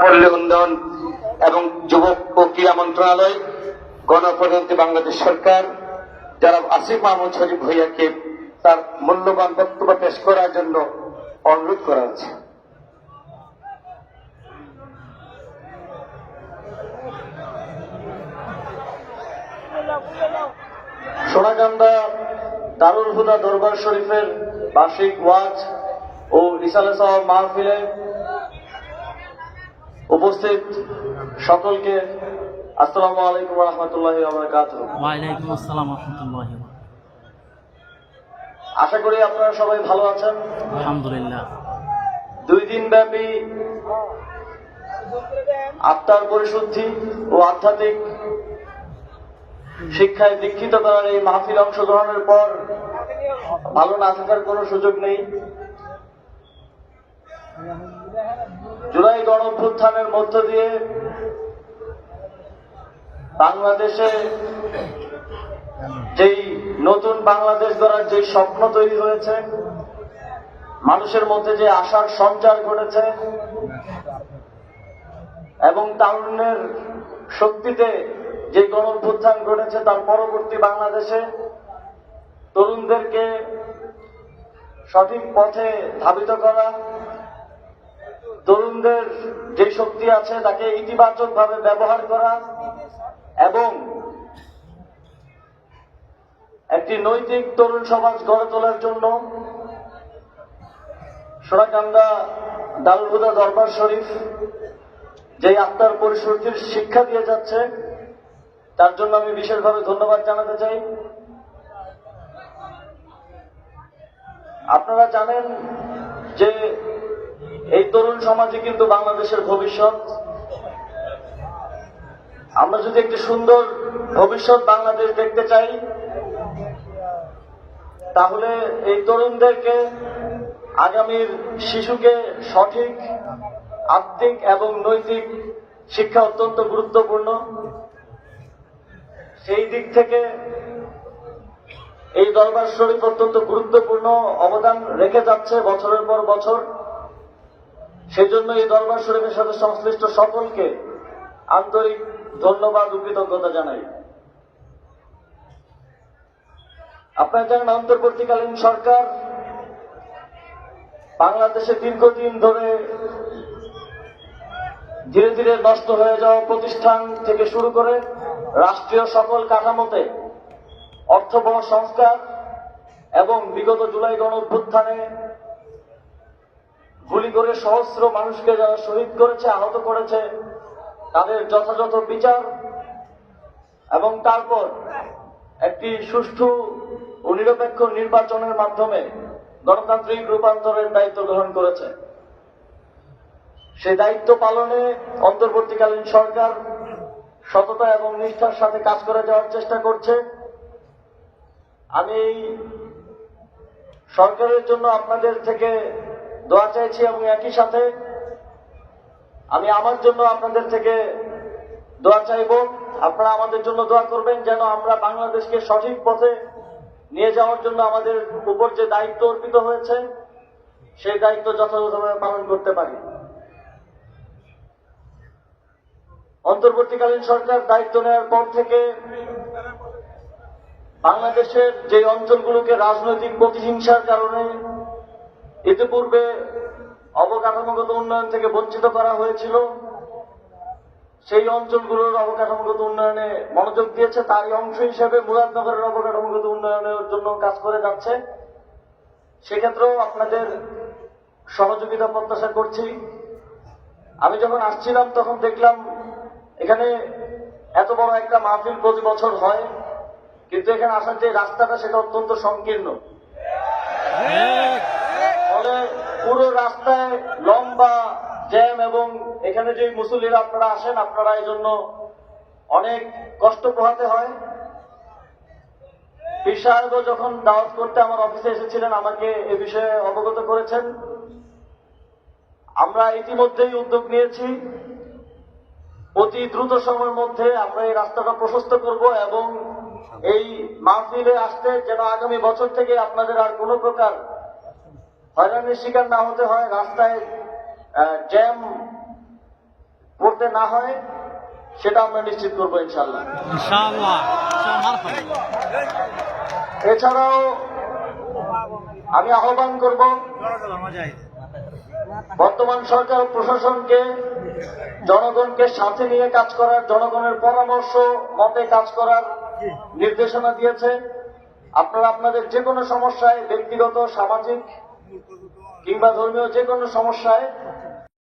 পল্লী উন্নয়ন এবং যুবক ও ক্রীড়া মন্ত্রণালয়, গণপ্রজাতন্ত্রী বাংলাদেশ সরকার, যারা আসিফ মাহমুদ শরীফ ভৈয়াকে তার মূল্যবান বক্তব্য পেশ করার জন্য অনুরোধ করা হচ্ছে। সোনাকান্দা দারুল হুদা দরবার শরীফের বার্ষিক ওয়াজ ও রিসালে সাহেব মাহফিলে উপস্থিত সকলকে আসসালামু আলাইকুম রহমতুল্লাহ ওয়ালাইকুম আসসালাম রহমতুল্লাহ আশা করি আপনারা সবাই ভালো আছেন। আলহামদুলিল্লাহ। দুই দিন ব্যাপী আত্মার পরিশুদ্ধি ও আধ্যাত্মিক শিক্ষায় দীক্ষিত করার এই মাহফিল অংশগ্রহণের পর ভালো না থাকার কোনো সুযোগ নেই। জুলাই গণ অভ্যুত্থানের মধ্য দিয়ে বাংলাদেশে যেই নতুন বাংলাদেশ গড়ার যে স্বপ্ন তৈরি হয়েছে, মানুষের মধ্যে যে আশার সঞ্চার ঘটেছে, এবং তারুণ্যের শক্তিতে যে গণভ্যুত্থান ঘটেছে তার পরবর্তী বাংলাদেশে, তরুণদেরকে সঠিক পথে ধাবিত করা তরুণদের যে শক্তি আছে তাকে ইতিবাচকভাবে ব্যবহার করা এবং একটি নৈতিক তরুণ সমাজ গড়ে তোলার জন্য সোনাকান্দা দারুলহুদা দরবার শরীফ যে আত্মার পরিশুদ্ধির শিক্ষা দিয়ে যাচ্ছে, তার জন্য আমি বিশেষভাবে ধন্যবাদ জানাতে চাই। আপনারা জানেন যে এই তরুণ সমাজে কিন্তু বাংলাদেশের ভবিষ্যৎ, আমরা যদি একটি সুন্দর ভবিষ্যৎ বাংলাদেশ দেখতে চাই, তাহলে এই তরুণদেরকে আগামীর শিশুকে সঠিক, আত্মিক এবং নৈতিক শিক্ষা অত্যন্ত গুরুত্বপূর্ণ। সেই দিক থেকে এই দরবার শরীফ অত্যন্ত গুরুত্বপূর্ণ অবদান রেখে যাচ্ছে বছরের পর বছর। সেই জন্য এই দরবার শরীফের সাথে সংশ্লিষ্ট সকলকে আন্তরিক ধন্যবাদ ও কৃতজ্ঞতা জানাই। আপনারা জানেন, অন্তর্বর্তীকালীন সরকার বাংলাদেশে দীর্ঘদিন ধরে ধীরে ধীরে নষ্ট হয়ে যাওয়া প্রতিষ্ঠান থেকে শুরু করে রাষ্ট্রীয় সকল কাঠামোতে অর্থবহ সংস্কার এবং বিগত জুলাই গণ গুলি করে সহস্র মানুষকে যারা শহীদ করেছে, আহত করেছে, তাদের যথাযথ বিচার এবং তারপর একটি সুষ্ঠু ও নিরপেক্ষ নির্বাচনের মাধ্যমে গণতান্ত্রিক রূপান্তরের দায়িত্ব গ্রহণ করেছে। সেই দায়িত্ব পালনে অন্তর্বর্তীকালীন সরকার সততা এবং নিষ্ঠার সাথে কাজ করে যাওয়ার চেষ্টা করছে। আমি সরকারের জন্য আপনাদের থেকে দোয়া চাইছি এবং একই সাথে আমি আমার জন্য আপনাদের থেকে দোয়া চাইব। আপনারা আমাদের জন্য দোয়া করবেন যেন আমরা বাংলাদেশকে সঠিক পথে নিয়ে যাওয়ার জন্য আমাদের উপর যে দায়িত্ব অর্পিত হয়েছে, সেই দায়িত্ব যথাযথভাবে পালন করতে পারি। অন্তর্বর্তীকালীন সরকার দায়িত্ব নেওয়ার পর থেকে বাংলাদেশের যে অঞ্চলগুলোকে রাজনৈতিক প্রতিহিংসার কারণে ইতিপূর্বে অবকাঠামোগত উন্নয়ন থেকে বঞ্চিত করা হয়েছিল। সেই অঞ্চলগুলোর অবকাঠামোগত উন্নয়নে মনোযোগ দিয়েছে, তারই অংশ হিসেবে মুরাদনগরের অবকাঠামোগত উন্নয়নের জন্য কাজ করে যাচ্ছে। সেক্ষেত্রেও আপনাদের সহযোগিতা প্রত্যাশা করছি। আমি যখন আসছিলাম, তখন দেখলাম এখানে এত বড় একটা মাহফিল প্রতি বছর হয়, কিন্তু এখানে আসার যে রাস্তাটা, সেটা অত্যন্ত সংকীর্ণ। ফলে পুরো রাস্তায় লম্বা জ্যাম এবং এখানে যে মুসল্লিরা আপনারা আসেন, আপনারা এই জন্য অনেক কষ্ট পোহাতে হয়। পীর যখন দাওয়াত করতে আমার অফিসে এসেছিলেন, আমাকে এ বিষয়ে অবগত করেছেন। আমরা ইতিমধ্যেই উদ্যোগ নিয়েছি। অতি দ্রুত সময়ের মধ্যে আমরা এই রাস্তাটা প্রশস্ত করব এবং এই মাহফিলে আসতে যেন আগামী বছর থেকে আপনাদের আর কোনো প্রকার হয়রানির শিকার না হতে হয় রাস্তায় জ্যাম যাতে না হয় সেটা আমরা নিশ্চিত করব ইনশাল্লাহ এছাড়াও আমি আহ্বান করব বর্তমান সরকার প্রশাসনকে জনগণকে সাথে নিয়ে কাজ করার জনগণের পরামর্শ মতে কাজ করার নির্দেশনা দিয়েছে। আপনারা আপনাদের যে কোনো সমস্যায় ব্যক্তিগত সামাজিক কিংবা ধর্মীয় যে কোনো সমস্যায়